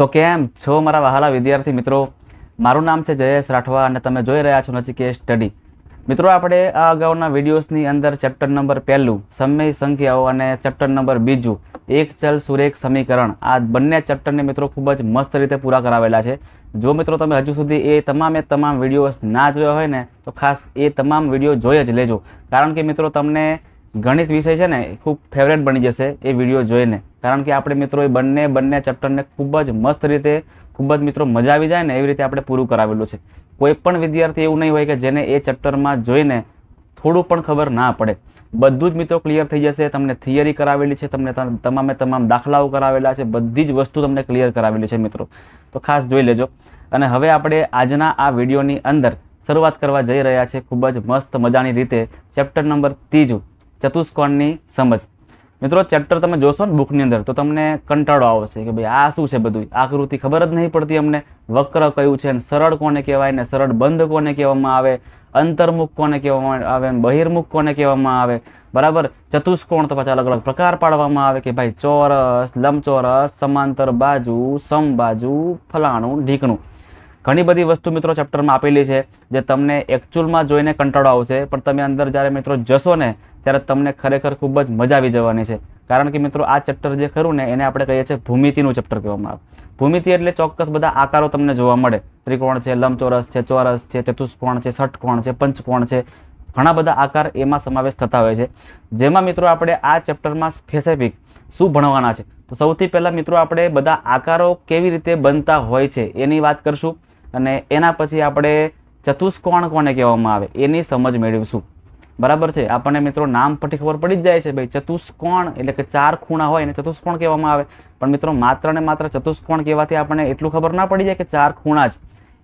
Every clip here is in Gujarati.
તો કેમ છો મારા વહાલા વિદ્યાર્થી મિત્રો? મારું નામ છે જયેશ રાઠવા અને તમે જોઈ રહ્યા છો નચિકેત સ્ટડી. મિત્રો, આપણે આ અગાઉના વિડીયોઝની અંદર ચેપ્ટર નંબર પહેલું, સમય સંખ્યાઓ અને ચેપ્ટર નંબર બીજું, એક ચલ સુરેખ સમીકરણ, આ બંને ચેપ્ટરને મિત્રો ખૂબ જ મસ્ત રીતે પૂરા કરાવેલા છે. જો મિત્રો તમે હજુ સુધી એ તમામે તમામ વિડીયોઝ ના જોયા હોય ને, તો ખાસ એ તમામ વીડિયો જોઈ જ લેજો. કારણ કે મિત્રો, તમને ગણિત વિષય છે ને ખૂબ ફેવરેટ બની જશે એ વીડિયો જોઈને. કારણ કે આપણે મિત્રો એ બંને બંને ચેપ્ટરને ખૂબ જ મસ્ત રીતે, ખૂબ જ મિત્રો મજા આવી જાય ને એવી રીતે આપણે પૂરું કરાવેલું છે. કોઈ પણ વિદ્યાર્થી એવું નહીં હોય કે જેને એ ચેપ્ટરમાં જોઈને થોડું પણ ખબર ના પડે. બધું જ મિત્રો ક્લિયર થઈ જશે, તમને થિયરી કરાવેલી છે, તમને તમામે તમામ દાખલાઓ કરાવેલા છે, બધી જ વસ્તુ તમને ક્લિયર કરાવેલી છે મિત્રો. તો ખાસ જોઈ લેજો. અને હવે આપણે આજના આ વિડીયોની અંદર શરૂઆત કરવા જઈ રહ્યા છે ખૂબ જ મસ્ત મજાની રીતે. ચેપ્ટર નંબર ત્રીજું, ચતુષ્કોણની સમજ. મિત્રો ચેપ્ટર તમે જોશો ને બુકની અંદર, તો તમને કંટાળો આવશે કે ભાઈ, આ શું છે બધું? આકૃતિ ખબર જ નહીં પડતી અમને. વક્ર કયું છે ને સરળ કોને કહેવાય ને સરળ બંધ કોને કહેવામાં આવે? અંતર્મુખ કોને કહેવામાં આવે બહિર્મુખ કોને કહેવામાં આવે? બરાબર? ચતુષ્કોણ તો પાછા અલગ અલગ પ્રકાર પાડવામાં આવે કે ભાઈ ચોરસ, લંબચોરસ, સમાંતર બાજુ, સમબાજુ, ફલાણું, ઢીકણું. ઘણી બધી વસ્તુ મિત્રો ચેપ્ટરમાં આપેલી છે, જે તમને એકચ્યુઅલમાં જોઈને કંટાળો આવશે, પણ તમે અંદર જ્યારે મિત્રો જશો ને, ત્યારે તમને ખરેખર ખૂબ જ મજા આવી જવાની છે. કારણ કે મિત્રો આ ચેપ્ટર જે ખરું ને, એને આપણે કહીએ છીએ ભૂમિતિનું ચેપ્ટર કહેવામાં આવે. ભૂમિતિ એટલે ચોક્કસ બધા આકારો તમને જોવા મળે. ત્રિકોણ છે, લંબચોરસ છે, ચોરસ છે, ચતુષ્કોણ છે, ષટકોણ છે, પંચકોણ છે. ઘણા બધા આકાર એમાં સમાવેશ થતા હોય છે. જેમાં મિત્રો આપણે આ ચેપ્ટરમાં સ્પેસિફિક શું ભણવાના છે? તો સૌથી પહેલાં મિત્રો આપણે બધા આકારો કેવી રીતે બનતા હોય છે, એની વાત કરશું. અને એના પછી આપણે ચતુષ્કોણ કોને કહેવામાં આવે? એની સમજ મેળવીશું. બરાબર છે? આપણને મિત્રો નામ પરથી ખબર પડી જ જાય છે. ભાઈ, ચતુષ્કોણ એટલે કે ચાર ખૂણા હોય એને ચતુષ્કોણ કહેવામાં આવે. પણ મિત્રો, માત્ર ને માત્ર ચતુષ્કોણ કહેવાથી આપણને એટલું ખબર ના પડી જાય કે ચાર ખૂણા જ.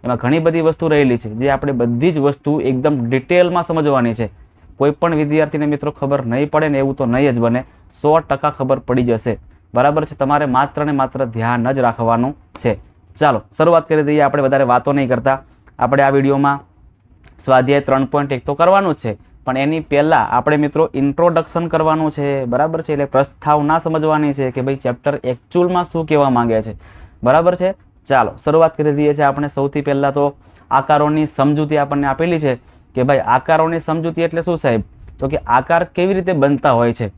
એમાં ઘણી બધી વસ્તુ રહેલી છે. જે આપણે બધી જ વસ્તુ એકદમ ડિટેલમાં સમજવાની છે. કોઈ પણ વિદ્યાર્થીને મિત્રો ખબર નહીં પડે ને એવું તો નહીં જ બને. સો ટકા ખબર પડી જશે. બરાબર છે? તમારે માત્ર ને માત્ર ધ્યાન જ રાખવાનું છે. ચાલો, શરૂઆત કરી દઈએ આપણે વધારે વાતો નહીં કરતા. આપણે આ વિડીયોમાં સ્વાધ્યાય ત્રણ પોઈન્ટ એક તો કરવાનું છે, પણ એની પહેલાં આપણે મિત્રો ઇન્ટ્રોડક્શન કરવાનું છે, બરાબર છે? એટલે પ્રસ્તાવના સમજવાની છે કે ભાઈ ચેપ્ટર એકચ્યુઅલમાં શું કહેવા માંગે છે. બરાબર છે? ચાલો, શરૂઆત કરી દઈએ છીએ આપણે. સૌથી પહેલાં તો આકારોની સમજૂતી આપણને આપેલી છે કે ભાઈ આકારોની સમજૂતી એટલે શું સાહેબ? તો કે આકાર કેવી રીતે બનતા હોય છે?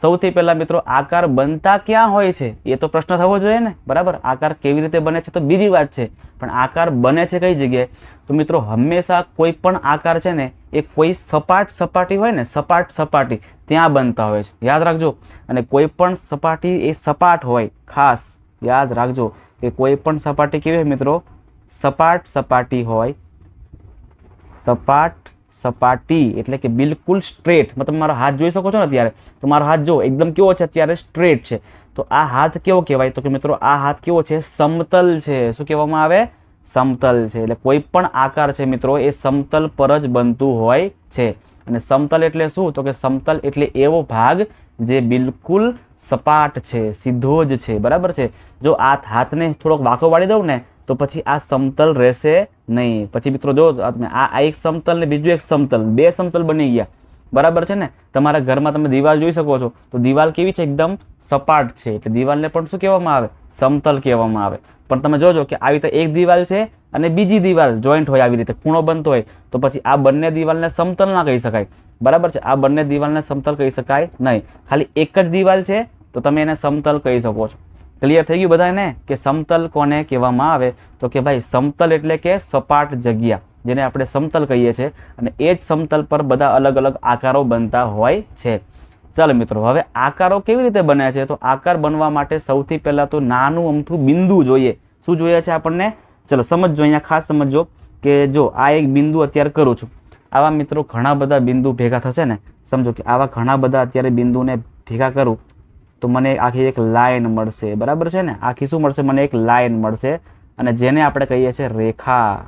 સૌથી પહેલાં મિત્રો, આકાર બનતા ક્યાં હોય છે? એ તો પ્રશ્ન થવો જોઈએ ને? બરાબર? આકાર કેવી રીતે બને છે તો બીજી વાત છે. પણ આકાર બને છે કઈ જગ્યાએ? તો મિત્રો, હંમેશા કોઈ પણ આકાર છે ને, એ કોઈ સપાટ સપાટી હોય ને, સપાટ સપાટી ત્યાં બનતા હોય છે. યાદ રાખજો. અને કોઈ પણ સપાટી એ સપાટ હોય, ખાસ યાદ રાખજો કે કોઈ પણ સપાટી કેવી હોય મિત્રો? સપાટ સપાટી હોય. સપાટ સપાટી એટલે કે બિલકુલ સ્ટ્રેટ. મતલબ મારો હાથ જોઈ શકો છો ને અત્યારે? તો મારો હાથ જો એકદમ કેવો છે? અત્યારે સ્ટ્રેટ છે. તો આ હાથ કેવો કહેવાય? તો કે મિત્રો, આ હાથ કેવો છે? સમતલ છે. શું કહેવામાં આવે? સમતલ છે. એટલે કોઈ પણ આકાર છે મિત્રો, એ સમતલ પર જ બનતું હોય છે. અને સમતલ એટલે શું? તો કે સમતલ એટલે એવો ભાગ જે બિલકુલ સપાટ છે, સીધો જ છે. બરાબર છે? જો આ હાથને થોડોક વાંકો વાળી દઉં ને તો પછી આ સમતલ રહેશે નહીં. પછી મિત્રો જો તમે આ એક સમતલ ને બીજું એક સમતલ, બે સમતલ બની ગયા. બરાબર છે ને? તમારા ઘરમાં તમે દિવાલ જોઈ શકો છો. તો દિવાલ કેવી છે? એકદમ સપાટ છે. એટલે દિવાલને પણ શું કહેવામાં આવે? સમતલ કહેવામાં આવે. પણ તમે જોજો કે આવી રીતે એક દિવાલ છે અને બીજી દિવાલ જોઈન્ટ હોય આવી રીતે, ખૂણો બનતો હોય. તો પછી આ બંને દિવાલને સમતલ ના કહી શકાય. બરાબર છે? આ બંને દિવાલને સમતલ કહી શકાય નહીં. ખાલી એક જ દિવાલ છે, તો તમે એને સમતલ કહી શકો છો. ક્લિયર થઈ ગયું બધાને? કે સમતલ કોને કહેવામાં આવે? તો કે ભાઈ, સમતલ એટલે કે સપાટ જગ્યા, જેને આપણે સમતલ કહીએ છીએ. અને એ જ સમતલ પર બધા અલગ અલગ આકારો બનતા હોય છે. ચાલો મિત્રો, હવે આકારો કેવી રીતે બને છે? તો આકાર બનવા માટે સૌથી પહેલાં તો નાનું અમથું બિંદુ જોઈએ. શું જોઈએ છે આપણને? ચલો, સમજજો, અહીંયા ખાસ સમજજો કે જો આ એક બિંદુ અત્યારે કરું છું. આવા મિત્રો ઘણા બધા બિંદુ ભેગા થશે ને? સમજો કે આવા ઘણા બધા અત્યારે બિંદુને ભેગા કરું. તો મને આખી એક લાઇન મળશે, બરાબર છે ને? આખી શું મળશે? મને એક લાઇન મળશે અને જેને આપણે કહીએ છીએ રેખા.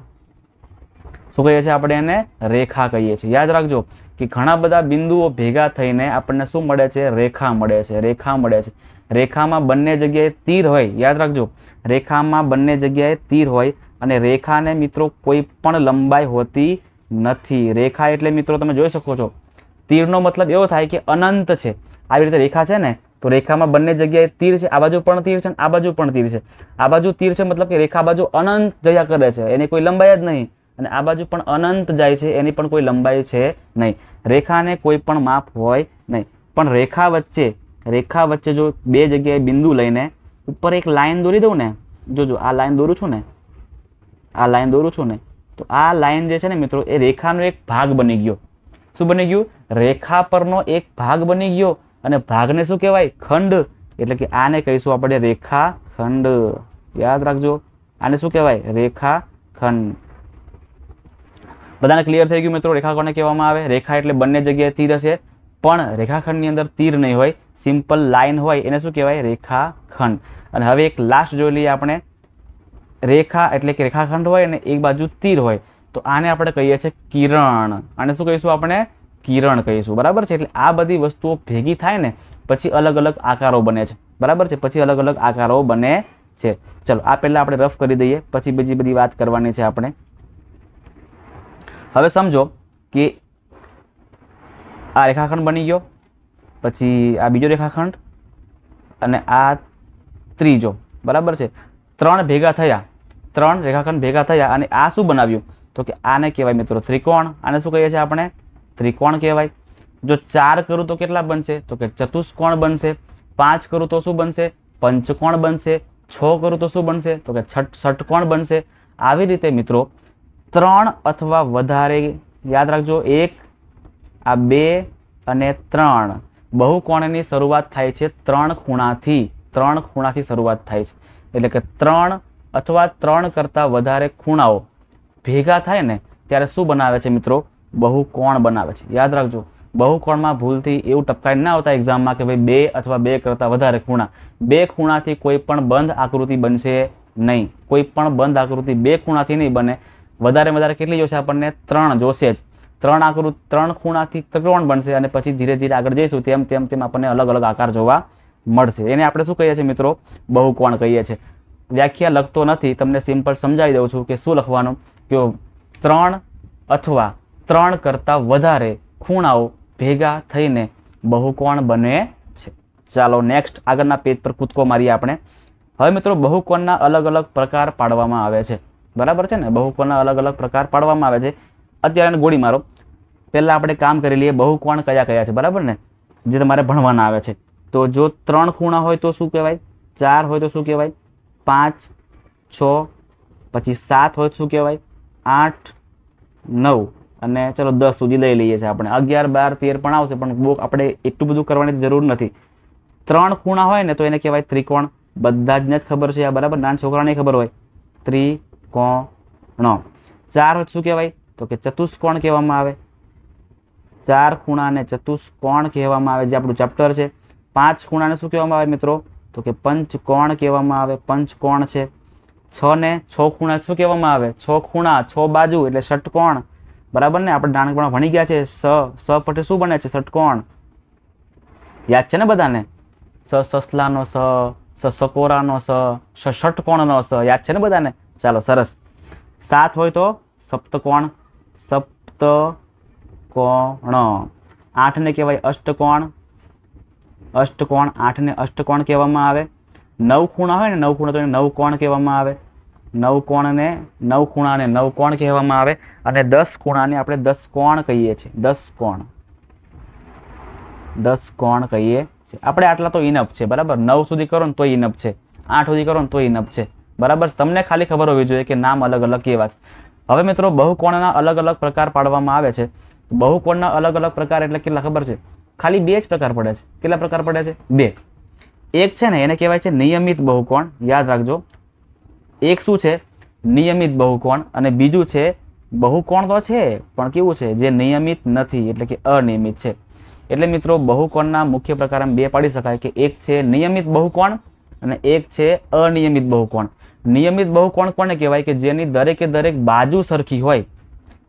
શું કહીએ છીએ આપણે એને? રેખા કહીએ છીએ. યાદ રાખજો કે ઘણા બધા બિંદુઓ ભેગા થઈને આપણને શું મળે છે? રેખા મળે છે, રેખા મળે છે. રેખામાં બંને જગ્યાએ તીર હોય, યાદ રાખજો. રેખામાં બંને જગ્યાએ તીર હોય અને રેખાને મિત્રો કોઈ પણ લંબાઈ હોતી નથી. રેખા એટલે મિત્રો તમે જોઈ શકો છો. તીરનો મતલબ એવો થાય કે અનંત છે. આવી રીતે રેખા છે ને તો રેખામાં બંને જગ્યાએ તીર છે, આ બાજુ પણ તીર છે આ બાજુ પણ તીર છે. આ બાજુ તીર છે મતલબ કે રેખા બાજુ અનંત જયા કરે છે, એની કોઈ લંબાઈ જ નહીં. અને આ બાજુ પણ અનંત જાય છે, એની પણ કોઈ લંબાઈ છે નહીં. રેખાને કોઈ પણ માપ હોય નહીં. પણ રેખા વચ્ચે રેખા વચ્ચે જો બે જગ્યાએ બિંદુ લઈને ઉપર એક લાઈન દોરી દઉં ને, જોજો, આ લાઈન દોરું છું ને, આ લાઈન દોરું છું ને, તો આ લાઈન જે છે ને મિત્રો, એ રેખાનો એક ભાગ બની ગયો. શું બની ગયું? રેખા પરનો એક ભાગ બની ગયો. અને ભાગને શું કહેવાય? ખંડ. એટલે કે આને કહીશું આપણે રેખા ખંડ. યાદ રાખજો. આને શું કહેવાય? રેખા ખંડ. બધાને ક્લિયર થઈ ગયું મિત્રો? રેખાખંડને કહેવામાં આવે? રેખા એટલે બંને જગ્યાએ તીર હશે. પણ રેખાખંડની અંદર તીર નહીં હોય. સિમ્પલ લાઇન હોય. એને શું કહેવાય? રેખાખંડ અને હવે એક લાસ્ટ જોઈ લઈએ આપણે. રેખા એટલે કે રેખાખંડ હોય અને એક બાજુ તીર હોય. તો આને આપણે કહીએ છીએ કિરણ. આને શું કહીશું આપણે? કિરણ કહીશું. બરાબર છે? એટલે આ બધી વસ્તુઓ ભેગી થાય ને, પછી અલગ અલગ આકારો બને છે. બરાબર છે? પછી અલગ અલગ આકારો બને છે. ચલો, આ પહેલાં આપણે રફ કરી દઈએ, પછી બીજી બધી વાત કરવાની છે આપણે. હવે સમજો કે આ રેખાખંડ બની ગયો, પછી આ બીજો રેખાખંડ, અને આ ત્રીજો. બરાબર છે? ત્રણ ભેગા થયા. ત્રણ રેખાખંડ ભેગા થયા, અને આ શું બનાવ્યું? તો કે આને કહેવાય મિત્રો ત્રિકોણ. આને શું કહીએ છીએ આપણે? ત્રિકોણ કહેવાય. જો ચાર કરું તો કેટલા બનશે? તો કે ચતુષ્કોણ બનશે. પાંચ કરું તો શું બનશે? પંચકોણ બનશે. છ કરું તો શું બનશે? તો કે છઠ ષટકોણ બનશે. આવી રીતે મિત્રો ત્રણ અથવા વધારે, યાદ રાખજો, એક, આ બે અને ત્રણ. બહુકોણની શરૂઆત થાય છે ત્રણ ખૂણાથી. ત્રણ ખૂણાથી શરૂઆત થાય છે. એટલે કે ત્રણ અથવા ત્રણ કરતાં વધારે ખૂણાઓ ભેગા થાય ને, ત્યારે શું બનાવે છે મિત્રો? બહુકોણ બનાવે છે. યાદ રાખજો, બહુકોણમાં ભૂલથી એવું ટપકાઈ ના આવતા એક્ઝામમાં કે ભાઈ બે અથવા બે કરતાં વધારે ખૂણા. બે ખૂણાથી કોઈ પણ બંધ આકૃતિ બનશે નહીં. કોઈ પણ બંધ આકૃતિ બે ખૂણાથી નહીં બને. વધારે વધારે કેટલી જોશે આપણને? ત્રણ જોશે જ. ત્રણ આકૃતિ ત્રણ ખૂણાથી ત્રિકોણ બનશે અને પછી ધીરે ધીરે આગળ જઈશું, તેમ તેમ તેમ આપણને અલગ અલગ આકાર જોવા મળશે. એને આપણે શું કહીએ છીએ મિત્રો? બહુકોણ કહીએ છીએ. વ્યાખ્યા લખતો નથી. તમને સિમ્પલ સમજાવી દઉં છું કે શું લખવાનું? કે ત્રણ અથવા ત્રણ કરતાં વધારે ખૂણાઓ ભેગા થઈને બહુકોણ બને છે. ચાલો નેક્સ્ટ આગળના પેજ પર કૂદકો મારીએ આપણે. હવે મિત્રો, બહુકોણના અલગ અલગ પ્રકાર પાડવામાં આવે છે. બરાબર છે ને? બહુકોણના અલગ અલગ પ્રકાર પાડવામાં આવે છે. અત્યારે ગોળી મારો. પહેલાં આપણે કામ કરી લઈએ બહુકોણ કયા કયા છે. બરાબર ને? જે તમારે ભણવાના આવે છે. તો જો ત્રણ ખૂણા હોય તો શું કહેવાય? ચાર હોય તો શું કહેવાય? પાંચ, છ પછી સાત હોય તો શું કહેવાય? આઠ, નવ. અને ચલો દસ સુધી લઈ લઈએ છીએ આપણે. અગિયાર, બાર, તેર પણ આવશે, પણ બહુ આપણે એટલું બધું કરવાની જરૂર નથી. ત્રણ ખૂણા હોય ને તો એને કહેવાય ત્રિકોણ. બધા જ જ ખબર છે આ, બરાબર? નાના છોકરાને ખબર હોય. ત્રિકોણ. ચાર શું કહેવાય? તો કે ચતુષ્કોણ કહેવામાં આવે. ચાર ખૂણાને ચતુષ્કોણ કહેવામાં આવે, જે આપણું ચેપ્ટર છે. પાંચ ખૂણાને શું કહેવામાં આવે મિત્રો? તો કે પંચકોણ કહેવામાં આવે. પંચકોણ છે. છ ને છ ખૂણા શું કહેવામાં આવે? છ ખૂણા, છ બાજુ એટલે ષટકોણ. બરાબર ને? આપણે નાનકપણમાં ભણી ગયા છે. સ સ પટે શું બને છે? ષટકોણ. યાદ છે ને બધાને? સ, સસલાનો સ સ સકોરાનો સ સ ષટકોણનો સ. યાદ છે ને બધાને? ચાલો, સરસ. સાત હોય તો સપ્તકોણ. સપ્તકોણ. આઠને કહેવાય અષ્ટકોણ. અષ્ટકોણ, આઠને અષ્ટકોણ કહેવામાં આવે. નવ ખૂણા હોય ને, નવ ખૂણા તો નવ કોણ કહેવામાં આવે. નવ કોણને, નવ ખૂણાને નવ કોણ કહેવામાં આવે અને દસ ખૂણાને આપણે દસ કોણ કહીએ છીએ. દસ કોણ. દસ કોણ કહીએ છીએ. આપણે આટલા તો ઇનફ છે, બરાબર? નવ સુધી કરો ને તો ઇનફ છે. આઠ સુધી કરો ને તો ઇનફ છે. બરાબર? તમને ખાલી ખબર હોવી જોઈએ કે નામ અલગ અલગ કેવા છે. હવે મિત્રો, બહુકોણના અલગ અલગ પ્રકાર પાડવામાં આવે છે. બહુકોણના અલગ અલગ પ્રકાર એટલે કેટલા ખબર છે? ખાલી બે જ પ્રકાર પડે છે. કેટલા પ્રકાર પડે છે? બે. એક છે ને, એને કહેવાય છે નિયમિત બહુકોણ. યાદ રાખજો. એક શું છે? નિયમિત બહુકોણ. અને બીજું છે, બહુકોણ તો છે, પણ કેવું છે? જે નિયમિત નથી, એટલે કે અનિયમિત છે. એટલે મિત્રો, બહુકોણના મુખ્ય પ્રકાર બે પાડી શકાય કે એક છે નિયમિત બહુકોણ અને એક છે અનિયમિત બહુકોણ. નિયમિત બહુકોણ કોને કહેવાય? કે જેની દરેકે દરેક બાજુ સરખી હોય.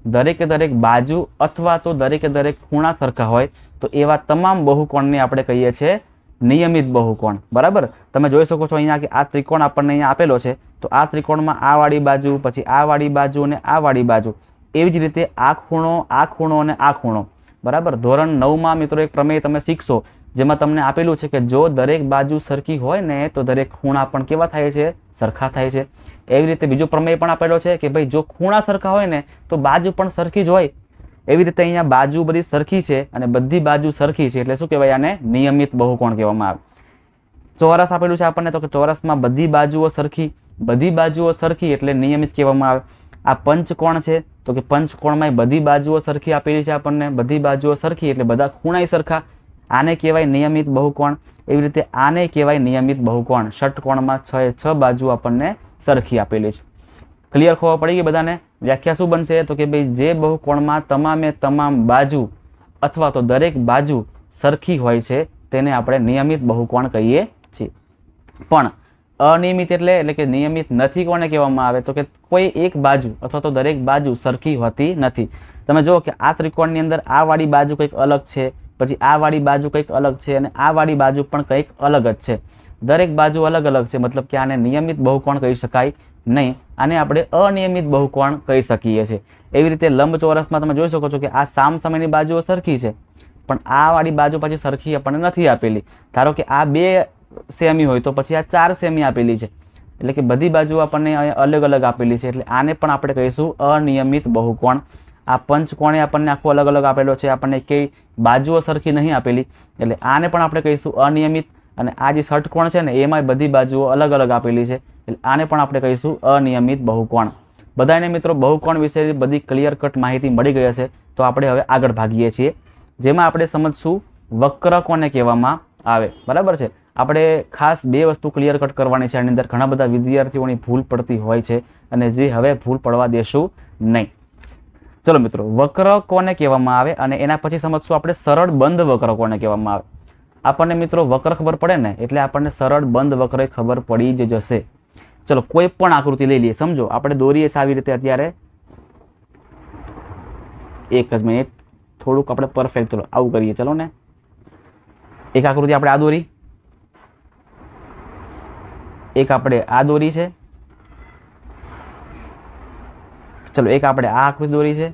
દરેકે દરેક બાજુ અથવા તો દરેકે દરેક ખૂણા સરખા હોય. તો એવા તમામ બહુકોણને આપણે કહીએ છીએ નિયમિત બહુકોણ. બરાબર? તમે જોઈ શકો છો અહીંયા કે આ ત્રિકોણ આપણને અહીંયા આપેલો છે. તો આ ત્રિકોણમાં આ વાળી બાજુ, પછી આ વાળી બાજુ અને આ વાળી બાજુ. એવી જ રીતે આ ખૂણો આ ખૂણો અને આ ખૂણો. બરાબર? ધોરણ નવમાં મિત્રો એક પ્રમેય તમે શીખશો, જેમાં તમને આપેલું છે કે જો દરેક બાજુ સરખી હોય ને, તો દરેક ખૂણા પણ કેવા થાય છે? સરખા થાય છે. એવી રીતે બીજો પ્રમેય પણ આપેલો છે કે ભાઈ જો ખૂણા સરખા હોય ને, તો બાજુ પણ સરખી જ હોય. એવી રીતે અહીંયા બાજુ બધી સરખી છે અને બધી બાજુ સરખી છે એટલે શું કહેવાય આને નિયમિત બહુકોણ કહેવામાં આવે. ચોરસ આપેલું છે આપણને તો કે ચોરસમાં બધી બાજુઓ સરખી, બધી બાજુઓ સરખી એટલે નિયમિત કહેવામાં આવે. આ પંચકોણ છે તો કે પંચકોણમાં બધી બાજુઓ સરખી આપેલી છે આપણને, બધી બાજુઓ સરખી એટલે બધા ખૂણાય સરખા. આને કહેવાય નિયમિત બહુકોણ. એવી રીતે આને કહેવાય નિયમિત બહુકોણ. ષટકોણમાં છ એ છ બાજુ આપણને સરખી આપેલી છે. ક્લિયર ખબર પડી ગઈ બધાને? વ્યાખ્યા શું બનશે? તો કે ભાઈ, જે બહુકોણમાં તમામે તમામ બાજુ અથવા તો દરેક બાજુ સરખી હોય છે, તેને આપણે નિયમિત બહુકોણ કહીએ છીએ. પણ અનિયમિત એટલે એટલે કે નિયમિત નથી કોને કહેવામાં આવે, તો કે કોઈ એક બાજુ અથવા તો દરેક બાજુ સરખી હોતી નથી. તમે જુઓ કે આ ત્રિકોણની અંદર આ વાળી બાજુ કંઈક અલગ છે, પછી આ વાળી બાજુ કંઈક અલગ છે, અને આ વાળી બાજુ પણ કંઈક અલગ જ છે. દરેક બાજુ અલગ અલગ છે, મતલબ કે આને નિયમિત બહુકોણ કહી શકાય. નહીં, આને આપણે અનિયમિત બહુકોણ કહી શકીએ છીએ. એવી રીતે લંબચોરસમાં તમે જોઈ શકો છો કે આ સામ સમયની બાજુઓ સરખી છે, પણ આ વાળી બાજુ પાછી સરખી આપણને નથી આપેલી. ધારો કે આ બે સેમી હોય તો પછી આ ચાર સેમી આપેલી છે. એટલે કે બધી બાજુ આપણને અલગ અલગ આપેલી છે, એટલે આને પણ આપણે કહીશું અનિયમિત બહુકોણ. આ પંચકોણે આપણને આખો અલગ અલગ આપેલો છે, આપણને કઈ બાજુઓ સરખી નહીં આપેલી. એટલે આને પણ આપણે કહીશું અનિયમિત અને આ જે ષટકોણ છે ને એમાં બધી બાજુઓ અલગ અલગ આપેલી છે. એટલે આને પણ આપણે કહીશું અનિયમિત બહુકોણ. બધાને મિત્રો, બહુકોણ વિશે બધી ક્લિયર કટ માહિતી મળી ગઈ હશે, તો આપણે હવે આગળ ભાગીએ છીએ. જેમાં આપણે સમજશું વક્ર કોને કહેવામાં આવે. બરાબર છે? આપણે ખાસ બે વસ્તુ ક્લિયર કટ કરવાની છે. આની અંદર ઘણા બધા વિદ્યાર્થીઓની ભૂલ પડતી હોય છે અને જે હવે ભૂલ પડવા દેશું નહીં. ચલો મિત્રો, વક્ર કોને કહેવામાં આવે અને એના પછી સમજશું આપણે સરળ બંધ વક્ર કોને કહેવામાં આવે. આપણને મિત્રો વક્ર ખબર પડે ને, એટલે આપણને સરળ બંધ વક્ર ખબર પડી જ જશે. ચલો, કોઈ પણ આકૃતિ લઈ લઈએ. સમજો, આપણે દોરીએ છીએ આવી રીતે અત્યારે. એક જ મિનિટ. થોડુંક આપણે પરફેક્ટ ચલો, આવું કરીએ. ચલો ને. એક આકૃતિ આપણે આ દોરી. એક આપણે આ દોરી છે. ચલો, એક આપણે આ આકૃતિ દોરી છે.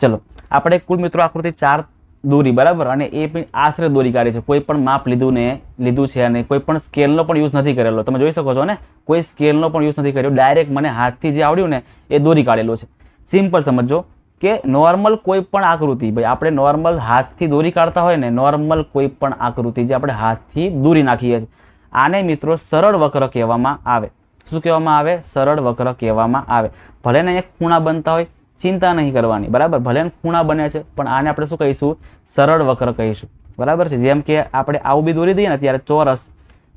ચલો, આપણે કુલ મિત્રો આકૃતિ ચાર દોરી, બરાબર? અને એ પણ આશરે દોરી કાઢી છે. કોઈ પણ માપ લીધું ને, લીધું છે અને કોઈ પણ સ્કેલનો પણ યુઝ નથી કરેલો. તમે જોઈ શકો છો ને? કોઈ સ્કેલનો પણ યુઝ નથી કર્યો. ડાયરેક્ટ મને હાથથી જે આવડ્યું ને, એ દોરી કાઢેલો છે. સિમ્પલ સમજો કે નોર્મલ કોઈ પણ આકૃતિ, ભાઈ, આપણે નોર્મલ હાથથી દોરી કાઢતા હોય ને નોર્મલ કોઈ પણ આકૃતિ જે આપણે હાથથી દોરી નાખીએ છીએ. આને મિત્રો સરળ વક્ર કહેવામાં આવે. શું કહેવામાં આવે? સરળ વક્ર કહેવામાં આવે. ભલે ને અહીંયા ખૂણા બનતા હોય ચિંતા નહીં કરવાની, બરાબર? ભલે ખૂણા બને છે, પણ આને આપણે શું કહીશું? સરળ વક્ર કહીશું, બરાબર છે? જેમ કે આપણે આવું બી દોરી દઈએ ને ત્યારે ચોરસ,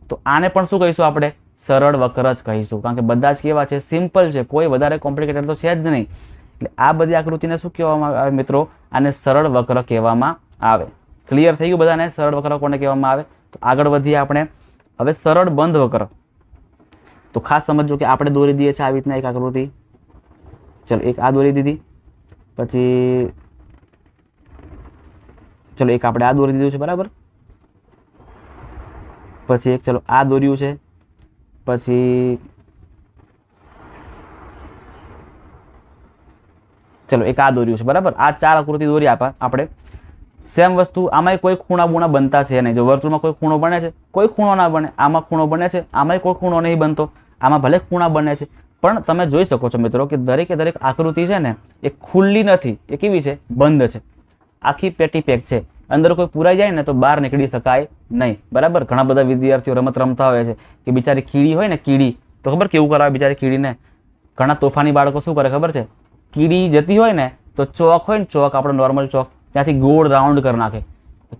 તો આને પણ શું કહીશું આપણે? સરળ વક્ર જ કહીશું. કારણ કે બધા જ કેવા છે? સિમ્પલ છે. કોઈ વધારે કોમ્પ્લિકેટેડ તો છે જ નહીં. એટલે આ બધી આકૃતિને શું કહેવામાં આવે મિત્રો? આને સરળ વક્ર કહેવામાં આવે. ક્લિયર થઈ ગયું બધાને? સરળ વક્ર કોને કહેવામાં આવે? તો આગળ વધીએ આપણે. હવે સરળ બંધ વક્ર. તો ખાસ સમજો કે આપણે દોરી દઈએ છીએ આવી રીતના એક આકૃતિ. ચલો, એક આ દોરી દીધી. પછી ચલો, એક આપણે આ દોરી દીધું છે, બરાબર? પછી એક, ચલો આ દોર્યું છે. પછી ચલો, એક આ દોર્યું છે, બરાબર? આ ચાર આકૃતિ દોરી આપા, આપણે. સેમ વસ્તુ, આમાંય કોઈ ખૂણા બૂણા બનતા છે નહીં. જો વર્તુળમાં કોઈ ખૂણો બને છે, કોઈ ખૂણો ના બને. આમાં ખૂણો બને છે, આમાંય કોઈ ખૂણો નહીં બનતો. આમાં ભલે ખૂણા બને છે પણ તમે જોઈ શકો છો મિત્રો કે દરેકે દરેક આકૃતિ છે ને, એ ખુલ્લી નથી. એ કેવી છે? બંધ છે. આખી પેટી પેક છે. અંદર કોઈ પુરાઈ જાય ને તો બહાર નીકળી શકાય નહીં. બરાબર? ઘણા બધા વિદ્યાર્થીઓ રમત રમતા હોય છે કે બિચારી કીડી હોય ને, કીડી. તો ખબર કેવું કરાવે બિચારી કીડીને? ઘણા તોફાની બાળકો શું કરે ખબર છે? કીડી જતી હોય ને, તો ચોક હોય ને, ચોક આપણો નોર્મલ ચોક, ત્યાંથી ગોળ રાઉન્ડ કરી નાખે.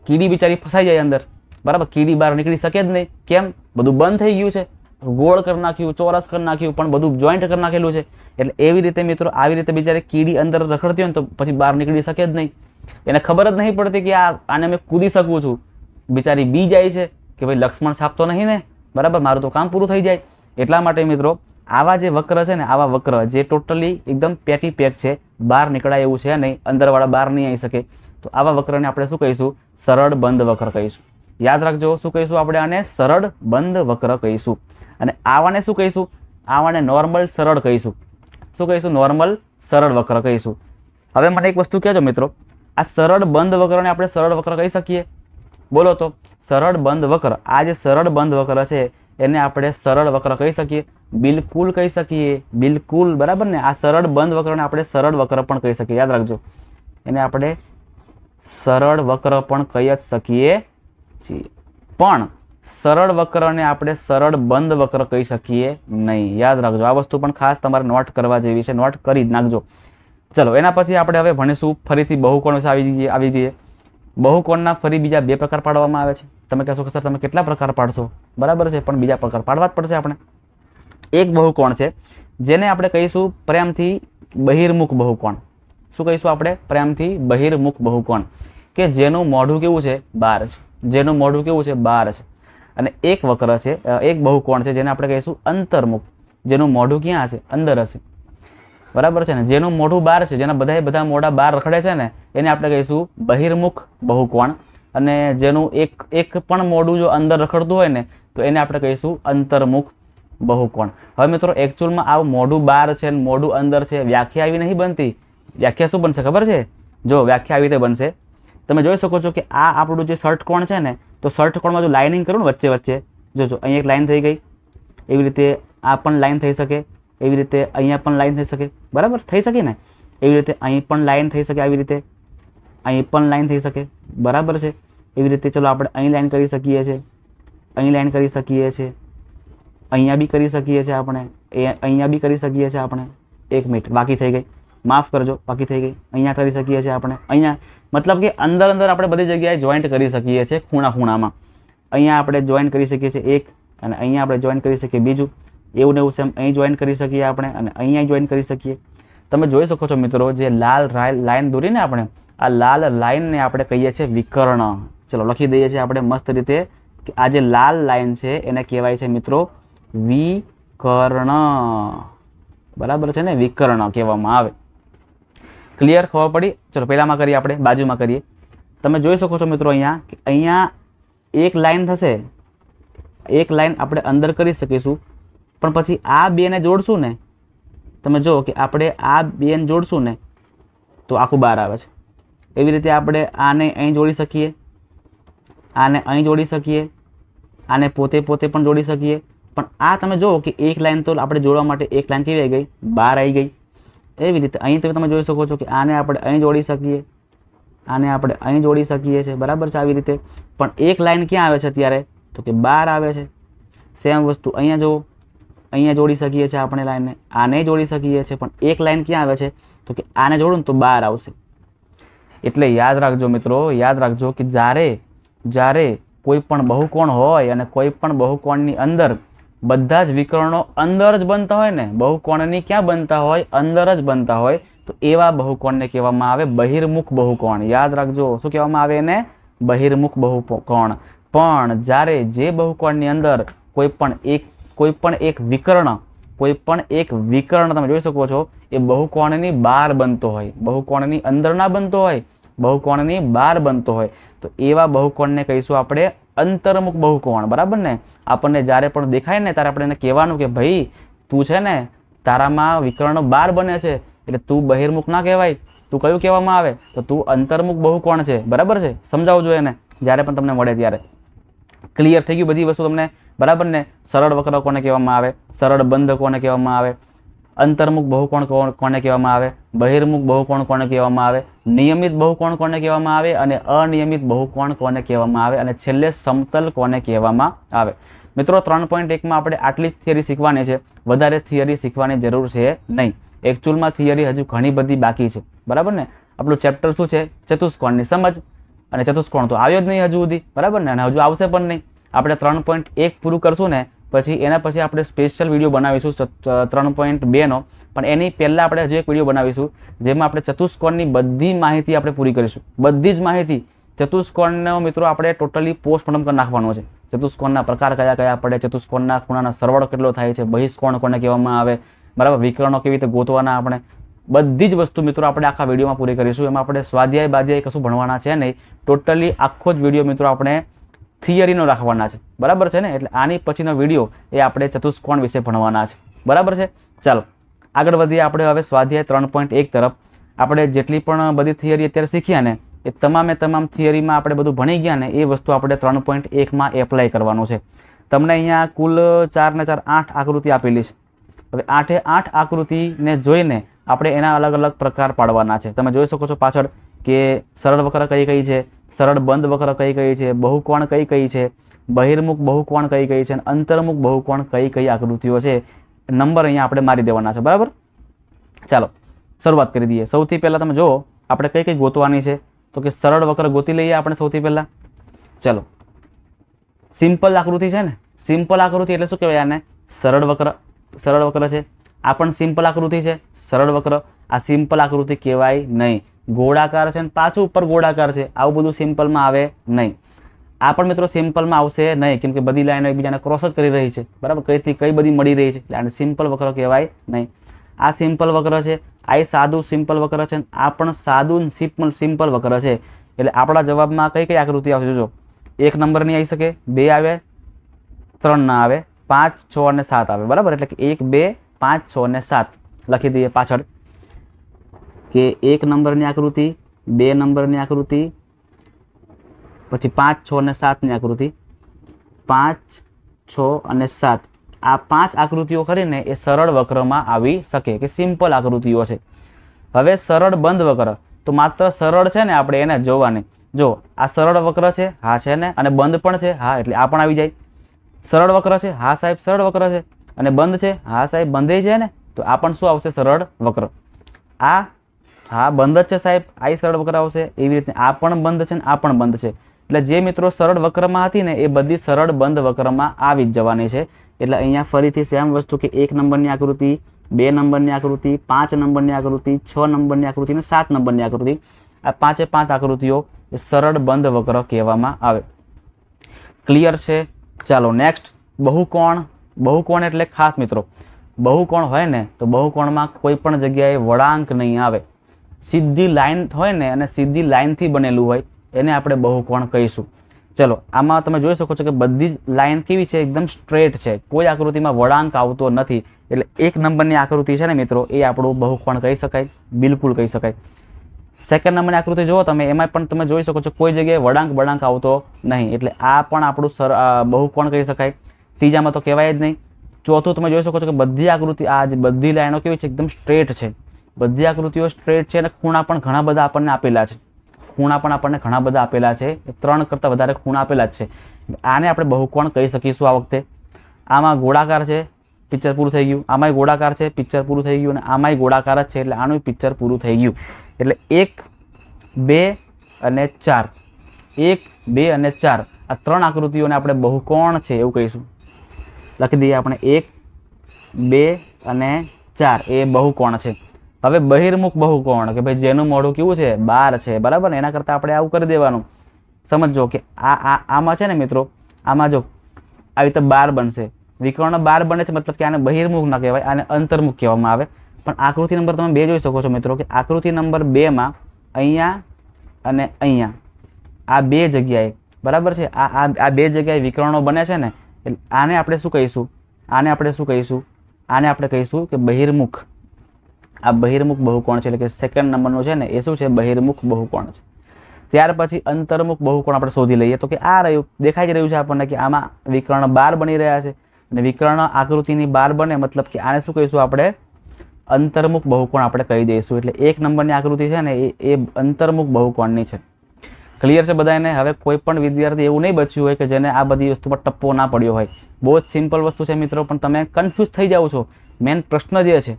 કીડી બિચારી ફસાઈ જાય અંદર. બરાબર? કીડી બહાર નીકળી શકે જ નહીં. કેમ? બધું બંધ થઈ ગયું છે. ગોળ કરી નાખ્યું, ચોરસ કરી નાખ્યું, પણ બધું જોઈન્ટ કરી નાખેલું છે. એટલે એવી રીતે મિત્રો, આવી રીતે બિચારી કીડી અંદર રખડતી હોય તો પછી બહાર નીકળી શકે જ નહીં. એને ખબર જ નહીં પડતી કે આ આને મેં કૂદી શકું છું. બિચારી બી જાય છે કે ભાઈ લક્ષ્મણ છાપતો નહીં ને? બરાબર? મારું તો કામ પૂરું થઈ જાય. એટલા માટે મિત્રો, આવા જે વક્ર છે ને, આવા વક્ર જે ટોટલી એકદમ પેટી પેક છે, બહાર નીકળાય એવું છે નહીં, અંદરવાળા બહાર નહીં આવી શકે. તો આવા વક્રને આપણે શું કહીશું? સરળ બંધ વક્ર કહીશું. યાદ રાખજો, શું કહીશું આપણે આને? સરળ બંધ વક્ર કહીશું. અને આવાને શું કહીશું? આવાને નોર્મલ સરળ કહીશું. શું કહીશું? નોર્મલ સરળ વક્ર કહીશું. હવે મને એક વસ્તુ કહેજો મિત્રો. આ સરળ બંધ વક્રને આપણે સરળ વક્ર કહી શકીએ. બોલો તો, સરળ બંધ વક્ર. આ જે સરળ બંધ વક્ર છે, એને આપણે સરળ વક્ર કહી શકીએ. બિલકુલ કહી શકીએ. બિલકુલ, બરાબર ને? આ સરળ બંધ વક્રને આપણે સરળ વક્ર પણ કહી શકીએ. યાદ રાખજો. એને આપણે સરળ વક્ર પણ કહી જ શકીએ છીએ. પણ સરળ વક્રને આપણે સરળ બંધ વક્ર કહી શકીએ નહીં. યાદ રાખજો, આ વસ્તુ પણ ખાસ તમારે નોટ કરવા જેવી છે. નોટ કરી જ નાખજો. ચલો, એના પછી આપણે હવે ભણીશું. ફરીથી બહુકોણ વિશે આવી જઈએ આવી જઈએ. બહુકોણના ફરી બીજા બે પ્રકાર પાડવામાં આવે છે. તમે કહેશો કે સર, તમે કેટલા પ્રકાર પાડશો? બરાબર છે, પણ બીજા પ્રકાર પાડવા જ પડશે આપણે. એક બહુકોણ છે, જેને આપણે કહીશું પ્રેમથી બહિર્મુખ બહુકોણ. શું કહીશું આપણે? પ્રેમથી બહિર્મુખ બહુકોણ. કે જેનું મોઢું કેવું છે? બાર છે. જેનું મોઢું કેવું છે? બાર છે. અને એક વક્ર છે એક બહુકોણ છે, જેને આપણે કહીશું અંતર્મુખ. જેનું મોઢું ક્યાં હશે? અંદર હશે. બરાબર છે ને? જેનું મોઢું બાર છે, જેના બધા બધા મોઢા બાર રખડે છે ને, એને આપણે કહીશું બહિર્મુખ બહુકોણ. અને જેનું એક એક પણ મોઢું જો અંદર રખડતું હોય ને, તો એને આપણે કહીશું અંતર્મુખ બહુકોણ. હવે મિત્રો એકચ્યુઅલમાં આ મોઢું બાર છે ને મોઢું અંદર છે, વ્યાખ્યા આવી નહીં બનતી. વ્યાખ્યા શું બનશે ખબર છે? જો, વ્યાખ્યા આવી રીતે બનશે. તમે જોઈ શકો છો કે આ આપણું જે ષટકોણ છે ને, તો ષટકોણમાં જો લાઇનિંગ કરું ને વચ્ચે વચ્ચે, જોજો, અહીં એક લાઇન થઈ ગઈ. એવી રીતે આ પણ લાઇન થઈ શકે, એવી રીતે અહીંયા પણ લાઇન થઈ શકે, બરાબર? થઈ શકે ને? એવી રીતે અહીં પણ લાઇન થઈ શકે આવી રીતે, અહીં પણ લાઇન થઈ શકે, બરાબર છે? એવી રીતે ચલો આપણે અહીં લાઇન કરી શકીએ છીએ, અહીં લાઇન કરી શકીએ છીએ, અહીંયા બી કરી શકીએ છીએ આપણે, એ, અહીંયા બી કરી શકીએ છીએ આપણે, એક મિનિટ, બાકી થઈ ગઈ. માફ કરજો, બાકી થઈ ગઈ. અહીંયા કરી શકીએ છીએ આપણે. અહીંયા, મતલબ કે અંદર અંદર આપણે બધી જગ્યાએ જોઈન્ટ કરી શકીએ છીએ ખૂણા ખૂણામાં અહીંયા આપણે જોઈન્ટ કરી શકીએ છીએ એક, અને અહીંયા આપણે જોઈન્ટ કરી શકીએ બીજું. એવું ને એવું સેમ અહીં જોઈન્ટ કરી શકીએ આપણે, અને અહીંયા જોઈન્ટ કરી શકીએ. તમે જોઈ શકો છો મિત્રો, જે લાલ લાઈન દોરીને આપણે, આ લાલ લાઈનને આપણે કહીએ છીએ વિકર્ણ. ચલો, લખી દઈએ છીએ આપણે મસ્ત રીતે કે આ જે લાલ લાઈન છે, એને કહેવાય છે મિત્રો વિકર્ણ. બરાબર છે ને? વિકર્ણ કહેવામાં આવે. ક્લિયર ખબર પડી? ચલો, પહેલાંમાં કરીએ આપણે, બાજુમાં કરીએ. તમે જોઈ શકો છો મિત્રો અહીંયા કે અહીંયા એક લાઈન થશે. એક લાઈન આપણે અંદર કરી શકીશું. પણ પછી આ બેને જોડશું ને? તમે જુઓ કે આપણે આ બેને જોડશું ને, તો આખું બહાર આવે છે. એવી રીતે આપણે આને અહીં જોડી શકીએ. આને અહીં જોડી શકીએ. આને પોતે પોતે પણ જોડી શકીએ. પણ આ તમે જુઓ કે એક લાઇન તો આપણે જોડવા માટે એક લાઈન કેવી આવી ગઈ? બહાર આવી ગઈ. એવી રીતે અહીં તમે જોઈ શકો છો કે આને આપણે અહીં જોડી શકીએ. આને આપણે અહીં જોડી શકીએ છીએ. બરાબર છે આવી રીતે. પણ એક લાઈન ક્યાં આવે છે અત્યારે? તો કે બહાર આવે છે. સેમ વસ્તુ અહીંયા જુઓ. અહીંયા જોડી શકીએ છીએ આપણે લાઈનને. આને જોડી શકીએ છીએ, પણ એક લાઇન ક્યાં આવે છે? તો કે આને જોડું ને તો બહાર આવશે. એટલે યાદ રાખજો મિત્રો, યાદ રાખજો કે જ્યારે જ્યારે કોઈ પણ બહુકોણ હોય અને કોઈ પણ બહુકોણની અંદર બધા જ વિકર્ણો અંદર જ બનતા હોય ને, બહુકોણની ક્યાં બનતા હોય? અંદર જ બનતા હોય. તો એવા બહુકોણને કહેવામાં આવે બહિર્મુખ બહુકોણ. યાદ રાખજો, શું કહેવામાં આવે એને? બહિર્મુખ બહુકોણ. પણ જ્યારે જે બહુકોણની અંદર કોઈ પણ એક, કોઈ પણ એક વિકર્ણ, કોઈ પણ એક વિકર્ણ તમે જોઈ શકો છો, એ બહુકોણની બહાર બનતો હોય. બહુકોણની અંદર ના બનતો હોય, બહુકોણની બહાર બનતો હોય. તો એવા બહુકોણને કહીશું આપણે અંતર્મુખ બહુકોણ, બરાબર ને? આપણને જ્યારે પણ દેખાય ને, ત્યારે આપણે એને કહેવાનું કે, ભાઈ, તું છે ને, તારામાં વિકર્ણો બહાર બને છે, એટલે તું બહિર્મુખ ના કહેવાય. તું કયું કહેવામાં આવે? તો તું અંતર્મુખ બહુકોણ છે, બરાબર છે? સમજાવજો એને, જ્યારે પણ તમને મળે ત્યારે. ક્લિયર થઈ ગયું બધી વસ્તુ તમને, બરાબર ને? સરળ વક્ર કોને કહેવામાં આવે? સરળ બંધ કોને કહેવામાં આવે? અંતર્મુખ બહુકોણ કોણ- કોને કહેવામાં આવે? બહિર્મુખ બહુકોણ કોને કહેવામાં આવે? નિયમિત બહુકોણ કોને કહેવામાં આવે? અને અનિયમિત બહુકોણ કોને કહેવામાં આવે? અને છેલ્લે સમતલ કોને કહેવામાં આવે? મિત્રો, ત્રણ પોઈન્ટ એકમાં આપણે આટલી જ થિયરી શીખવાની છે. વધારે થિયરી શીખવાની જરૂર છે નહીં. એકચ્યુઅલમાં થિયરી હજુ ઘણી બધી બાકી છે. બરાબર ને? આપણું ચેપ્ટર શું છે? ચતુષ્કોણની સમજ. અને ચતુષ્કોણ તો આવ્યો જ નહીં હજુ સુધી. બરાબર ને? અને હજુ આવશે પણ નહીં. આપણે ત્રણ પોઈન્ટ એક પૂરું કરશું ને પછી એના પછી આપણે સ્પેશિયલ વીડિયો બનાવીશું ત્રણ પોઈન્ટ બેનો પણ એની પહેલાં આપણે હજુ એક વીડિયો બનાવીશું, જેમાં આપણે ચતુષ્કોણની બધી માહિતી આપણે પૂરી કરીશું. બધી જ માહિતી ચતુષ્કોણનો મિત્રો આપણે ટોટલી પોસ્ટમોર્ટમ કરી નાખવાનો છે. ચતુષ્કોણના પ્રકાર કયા કયા પડે, ચતુષ્કોણના ખૂણાનો સરવાળો કેટલો થાય છે, બહિષ્કોણ કોને કહેવામાં આવે, બરાબર, વિકર્ણો કેવી રીતે ગોતવાના આપણે. બધી જ વસ્તુ મિત્રો આપણે આખા વિડીયોમાં પૂરી કરીશું. એમાં આપણે સ્વાધ્યાય બાધ્યાય કશું ભણવાના છે નહીં. ટોટલી આખો જ વીડિયો મિત્રો આપણે થિયરીનો રાખવાના છે. બરાબર છે ને? એટલે આની પછીનો વીડિયો એ આપણે ચતુષ્કોણ વિશે ભણવાના છે. બરાબર છે? ચાલો, આગળ વધીએ આપણે હવે સ્વાધ્યાય ત્રણ પોઈન્ટ એક તરફ. આપણે જેટલી પણ બધી થિયરી અત્યારે શીખ્યા ને, એ તમામે તમામ થિયરીમાં આપણે બધું ભણી ગયા ને, એ વસ્તુ આપણે ત્રણ પોઈન્ટ એકમાં એપ્લાય કરવાનું છે. તમને અહીંયા કુલ ચાર ને ચાર આઠ આકૃતિ આપેલી છે. હવે આઠે આઠ આકૃતિને જોઈને આપણે એના અલગ અલગ પ્રકાર પાડવાના છે. તમે જોઈ શકો છો પાછળ કે સરળ વક્ર કઈ કઈ છે? સરળ બંધ વક્ર કઈ કઈ છે? બહુકોણ કઈ કઈ છે? બહિર્મુખ બહુકોણ કઈ કઈ છે? અને અંતર્મુખ બહુકોણ કઈ કઈ આકૃતિઓ છે? નંબર અહીંયા આપણે મારી દેવાના છે, બરાબર? ચાલો, શરૂઆત કરી દઈએ. સૌથી પહેલાં તમે જુઓ, આપણે કઈ કઈ ગોતવાની છે? તો કે સરળ વક્ર ગોતી લઈએ આપણે સૌથી પહેલાં. ચાલો, સિમ્પલ આકૃતિ છે ને? સિમ્પલ આકૃતિ એટલે શું કહેવાય આને? સરળ વક્ર સરળ વક્ર છે. આ પણ સિમ્પલ આકૃતિ છે. સરળ વક્ર, આ સિમ્પલ આકૃતિ કહેવાય નહીં. ગોળાકાર છે ને પાછું ઉપર ગોળાકાર છે. આવું બધું સિમ્પલમાં આવે નહીં. આ પણ મિત્રો સિમ્પલમાં આવશે નહીં, કેમ કે બધી લાઈનો એકબીજાને ક્રોસ જ કરી રહી છે. બરાબર? કઈથી કઈ બધી મળી રહી છે. એટલે આને સિમ્પલ વક્ર કહેવાય નહીં. આ સિમ્પલ વક્ર છે, આ સાદું સિમ્પલ વક્ર છે અને આ પણ સાદું સિમ્પલ સિમ્પલ વક્ર છે. એટલે આપણા જવાબમાં કઈ કઈ આકૃતિ આવશે? જોજો. એક નંબરની આવી શકે, બે આવે, ત્રણ ના આવે, પાંચ, છ અને સાત આવે. બરાબર? એટલે કે એક, બે, પાંચ, છ અને સાત લખી દઈએ પાછળ. કે એક નંબરની આકૃતિ, બે નંબરની આકૃતિ, પછી પાંચ, છ અને સાતની આકૃતિ. પાંચ, છ અને સાત. આ પાંચ આકૃતિઓ કરીને એ સરળ વક્રમાં આવી શકે કે સિમ્પલ આકૃતિઓ છે. હવે સરળ બંધ વક્ર. તો માત્ર સરળ છે ને આપણે એને જોવાની. જો, આ સરળ વક્ર છે, હા છે ને, અને બંધ પણ છે, હા, એટલે આ પણ આવી જાય. સરળ વક્ર છે, હા સાહેબ, સરળ વક્ર છે, અને બંધ છે, હા સાહેબ બંધે છે ને, તો આ પણ શું આવશે સરળ વક્ર. આ હા, બંધ જ છે સાહેબ. આ સરળ વક્ર આવશે એવી રીતે આ પણ બંધ છે ને આ પણ બંધ છે. એટલે જે મિત્રો સરળ વક્રમાં હતી ને એ બધી સરળ બંધ વક્રમાં આવી જ જવાની છે. એટલે અહીંયા ફરીથી સેમ વસ્તુ કે એક નંબરની આકૃતિ, બે નંબરની આકૃતિ, પાંચ નંબરની આકૃતિ, છ નંબરની આકૃતિ અને સાત નંબરની આકૃતિ. આ પાંચે પાંચ આકૃતિઓ એ સરળ બંધ વક્ર કહેવામાં આવે. ક્લિયર છે? ચાલો નેક્સ્ટ બહુકોણ. બહુકોણ એટલે ખાસ મિત્રો. બહુકોણ હોય ને તો બહુકોણમાં કોઈ પણ જગ્યાએ વળાંક નહીં આવે. સીધી લાઈન હોય ને અને સીધી લાઈનથી બનેલું હોય, એને આપણે બહુકોણ કહીશું. ચલો, આમાં તમે જોઈ શકો છો કે બધી જ લાઈન કેવી છે? એકદમ સ્ટ્રેટ છે. કોઈ આકૃતિમાં વળાંક આવતો નથી. એટલે એક નંબરની આકૃતિ છે ને મિત્રો, એ આપણું બહુકોણ કહી શકાય. બિલકુલ કહી શકાય. સેકન્ડ નંબરની આકૃતિ જુઓ તમે, એમાં પણ તમે જોઈ શકો છો કોઈ જગ્યાએ વળાંક વળાંક આવતો નહીં. એટલે આ પણ આપણું સર બહુકોણ કહી શકાય. ત્રીજામાં તો કહેવાય જ નહીં. ચોથું તમે જોઈ શકો છો કે બધી આકૃતિ, આ જે બધી લાઈનો કેવી છે? એકદમ સ્ટ્રેટ છે. બધી આકૃતિઓ સ્ટ્રેટ છે અને ખૂણા પણ ઘણા બધા આપણને આપેલા છે. ખૂણા પણ આપણને ઘણા બધા આપેલા છે. ત્રણ કરતાં વધારે ખૂણા આપેલા છે. આને આપણે બહુકોણ કહી શકીશું આ વખતે. આમાં ગોળાકાર છે પિક્ચર પૂરું થઈ ગયું. આમાંય ગોળાકાર છે પિક્ચર પૂરું થઈ ગયું અને આમાંય ગોળાકાર જ છે, એટલે આનું પિક્ચર પૂરું થઈ ગયું. એટલે એક, બે અને ચાર. એક, બે અને ચાર. આ ત્રણ આકૃતિઓને આપણે બહુકોણ છે એવું કહીશું. લખી દઈએ આપણે એક, બે અને ચાર. એ બહુકોણ છે. હવે બહિર્મુખ બહુકોણ કે ભાઈ જેનું મોઢું કેવું છે? બાર છે, બરાબર ને? એના કરતાં આપણે આવું કરી દેવાનું. સમજો કે આ આ, આમાં છે ને મિત્રો, આમાં જો આવી રીતે બાર બનશે. વિકર્ણ બાર બને છે મતલબ કે આને બહિર્મુખ ના કહેવાય, આને અંતર્મુખ કહેવામાં આવે. પણ આકૃતિ નંબર તમે બે જોઈ શકો છો મિત્રો કે આકૃતિ નંબર બેમાં અહીંયા અને અહીંયા. આ બે જગ્યાએ, બરાબર છે? આ આ બે જગ્યાએ વિકર્ણો બને છે ને? એટલે આને આપણે શું કહીશું? આને આપણે શું કહીશું? આને આપણે કહીશું કે બહિર્મુખ. આ બહિર્મુખ બહુકોણ છે, એટલે કે સેકન્ડ નંબરનું છે ને, એ શું છે? બહિર્મુખ બહુકોણ છે. ત્યાર પછી અંતર્મુખ બહુકોણ આપણે શોધી લઈએ તો કે આ રહ્યું, દેખાઈ જ રહ્યું છે આપણને કે આમાં વિકર્ણ બાર બની રહ્યા છે. અને વિકર્ણ આકૃતિની બાર બને, મતલબ કે આને શું કહીશું આપણે? અંતર્મુખ બહુકોણ આપણે કહી દઈશું. એટલે એક નંબરની આકૃતિ છે ને, એ એ અંતર્મુખ બહુકોણની છે. ક્લિયર છે બધાને હવે કોઈ પણ વિદ્યાર્થી એવું નહીં બચ્યું હોય કે જેને આ બધી વસ્તુમાં ટપ્પો ના પડ્યો હોય. બહુ જ સિમ્પલ વસ્તુ છે મિત્રો, પણ તમે કન્ફ્યુઝ થઈ જાઓ છો. મેન પ્રશ્ન જે છે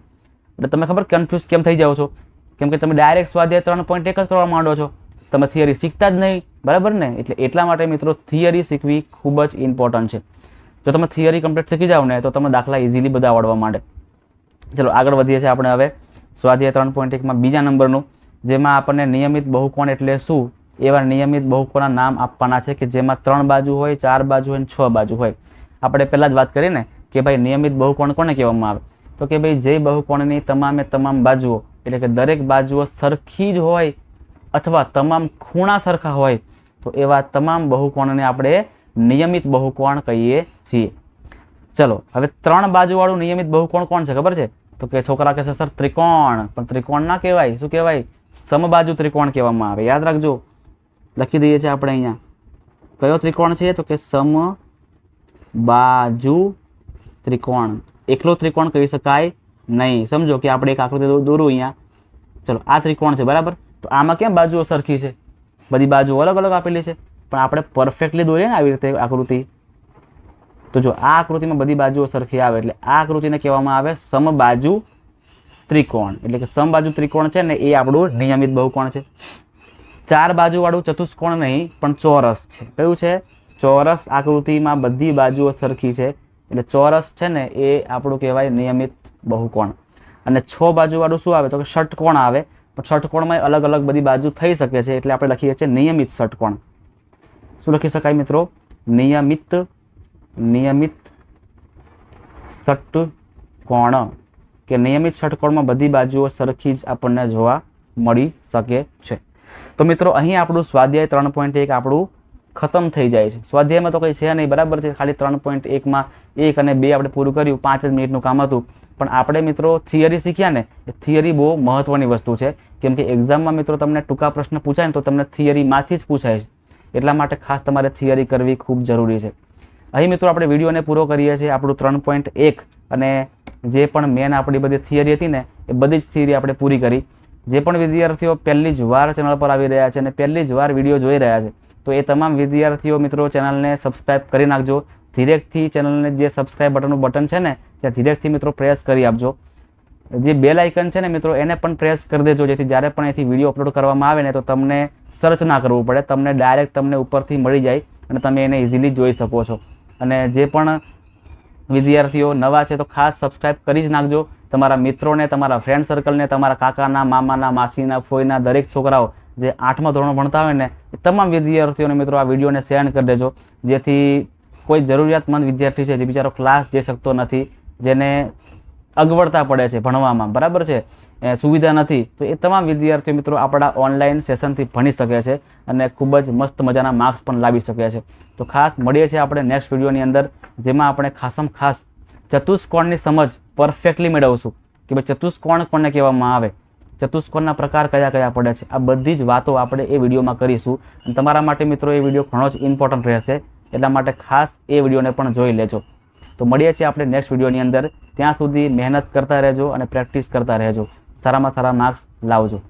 એટલે તમે ખબર કન્ફ્યુઝ કેમ થઈ જાઓ છો? કેમ કે તમે ડાયરેક્ટ સ્વાધ્યાય ત્રણ પોઈન્ટ એક જ કરવા માંડો છો. તમે થિયરી શીખતા જ નહીં, બરાબર ને? એટલે એટલા માટે મિત્રો થિયરી શીખવી ખૂબ જ ઇમ્પોર્ટન્ટ છે. જો તમે થિયરી કમ્પ્લીટ શીખી જાઓ ને, તો તમે દાખલા ઇઝીલી બધા આવડવા માંડે. ચલો, આગળ વધીએ છીએ આપણે હવે સ્વાધ્યાય ત્રણ પોઈન્ટ એકમાં બીજા નંબરનું, જેમાં આપણને નિયમિત બહુકોણ એટલે શું? એવા નિયમિત બહુકોણના નામ આપવાના છે કે જેમાં ત્રણ બાજુ હોય, ચાર બાજુ હોય અને છ બાજુ હોય. આપણે પહેલાં જ વાત કરીને કે ભાઈ નિયમિત બહુકોણ કોને કહેવામાં આવે? તો કે ભાઈ, જે બહુકોણની તમામે તમામ બાજુઓ, એટલે કે દરેક બાજુઓ સરખી જ હોય અથવા તમામ ખૂણા સરખા હોય, તો એવા તમામ બહુકોણને આપણે નિયમિત બહુકોણ કહીએ છીએ. ચલો, હવે ત્રણ બાજુવાળું નિયમિત બહુકોણ કોણ છે, ખબર છે? તો કે છોકરા કહેશે, સર, ત્રિકોણ. પણ ત્રિકોણ ના કહેવાય. શું કહેવાય? સમબાજુ ત્રિકોણ કહેવામાં આવે. યાદ રાખજો. લખી દઈએ છીએ આપણે અહીંયા. કયો ત્રિકોણ છે? તો કે સમ બાજુ ત્રિકોણ. એકલો ત્રિકોણ કહી શકાય નહીં. સમજો કે આપણે એક આકૃતિ દોરું અહીંયા. ચલો, આ ત્રિકોણ છે, બરાબર? તો આમાં કેમ બાજુઓ સરખી છે? બધી બાજુઓ અલગ અલગ આપેલી છે. પણ આપણે પરફેક્ટલી દોરીએ ને આવી રીતે આકૃતિ. તો જો, આ આકૃતિમાં બધી બાજુઓ સરખી આવે એટલે આ આકૃતિને કહેવામાં આવે સમબાજુ ત્રિકોણ. એટલે કે સમબાજુ ત્રિકોણ છે ને એ આપણું નિયમિત બહુકોણ છે. ચાર બાજુવાળું ચતુષ્કોણ નહીં, પણ ચોરસ છે. કયું છે? ચોરસ આકૃતિમાં બધી બાજુઓ સરખી છે. એટલે ચોરસ છે ને એ આપણું કહેવાય નિયમિત બહુકોણ. અને છ બાજુવાળું શું આવે? તો કે ષટકોણ આવે. પણ ષટકોણમાં અલગ અલગ બધી બાજુ થઈ શકે છે એટલે આપણે લખીએ છીએ નિયમિત ષટકોણ. શું લખી શકાય મિત્રો? નિયમિત નિયમિત ષટકોણ. કે નિયમિત ષટકોણમાં બધી બાજુઓ સરખી જ આપણને જોવા મળી શકે છે. તો મિત્રો, અહીં આપણું સ્વાધ્યાય ત્રણ પોઈન્ટ એક આપણું ખતમ થઈ જાય છે. સ્વાધ્યાયમાં તો કંઈ છે નહીં, બરાબર છે? ખાલી ત્રણ પોઈન્ટ એકમાં એક અને બે આપણે પૂરું કર્યું, પાંચ જ મિનિટનું કામ હતું. પણ આપણે મિત્રો થિયરી શીખ્યા ને, એ થિયરી બહુ મહત્ત્વની વસ્તુ છે. કેમ કે એક્ઝામમાં મિત્રો તમને ટૂંકા પ્રશ્ન પૂછાય ને, તો તમને થિયરીમાંથી જ પૂછાય છે. એટલા માટે ખાસ તમારે થિયરી કરવી ખૂબ જરૂરી છે. અહીં મિત્રો આપણે વિડીયોને પૂરો કરીએ છીએ, આપણું ત્રણ પોઈન્ટ એક. અને જે પણ મેન આપણી બધી થિયરી હતી ને, એ બધી જ થિયરી આપણે પૂરી કરી. જે પણ વિદ્યાર્થીઓ પહેલી જ વાર ચેનલ પર આવી રહ્યા છે અને પહેલી જ વાર વીડિયો જોઈ રહ્યા છે તો એ તમામ વિદ્યાર્થીઓ મિત્રો ચેનલને સબસ્ક્રાઇબ કરી નાખજો. ધીરેકથી ચેનલને જે સબસ્ક્રાઇબ બટનનું બટન છે ને, ત્યાં ધીરેકથી મિત્રો પ્રેસ કરી આપજો. જે બેલ આઇકન છે ને મિત્રો, એને પણ પ્રેસ કરી દેજો, જેથી જ્યારે પણ અહીંથી વીડિયો અપલોડ કરવામાં આવે ને, તો તમને સર્ચ ના કરવું પડે. તમને ડાયરેક્ટ તમને ઉપરથી મળી જાય અને તમે એને ઇઝીલી જોઈ શકો છો. અને જે પણ વિદ્યાર્થીઓ નવા છે, તો ખાસ સબસ્ક્રાઇબ કરી જ નાખજો. તમારા મિત્રોને, તમારા ફ્રેન્ડ સર્કલને, તમારા કાકાના, મામાના, માસીના, ફોઈના, દરેક છોકરાઓ જે આઠમા ધોરણ ભણતા હોય ને, એ તમામ વિદ્યાર્થીઓને મિત્રો આ વિડીયોને શેર કરી દેજો. જેથી કોઈ જરૂરિયાતમંદ વિદ્યાર્થી છે જે બિચારો ક્લાસ જઈ શકતો નથી, જેને અગવડતા પડે છે ભણવામાં, બરાબર છે? સુવિધા નથી, તો એ તમામ વિદ્યાર્થીઓ મિત્રો આપણા ઓનલાઈન સેશનથી ભણી શકે છે અને ખૂબ જ મસ્ત મજાના માર્ક્સ પણ લાવી શકે છે. તો ખાસ મળીએ છીએ આપણે નેક્સ્ટ વિડીયોની અંદર, જેમાં આપણે ખાસમ ખાસ ચતુષ્કોણની સમજ પરફેક્ટલી મેળવશું. કે ભાઈ ચતુષ્કોણ કોને કહેવામાં આવે? ચતુષ્કોણના પ્રકાર કયા કયા પડે છે? આ બધી જ વાતો આપણે એ વિડીયોમાં કરીશું. અને તમારા માટે મિત્રો એ વીડિયો ઘણો જ ઇમ્પોર્ટન્ટ રહેશે. એટલા માટે ખાસ એ વિડીયોને પણ જોઈ લેજો. તો મળીએ છીએ આપણે નેક્સ્ટ વિડીયોની અંદર. ત્યાં સુધી મહેનત કરતા રહેજો અને પ્રેક્ટિસ કરતા રહેજો. સારામાં સારા માર્ક્સ લાવજો.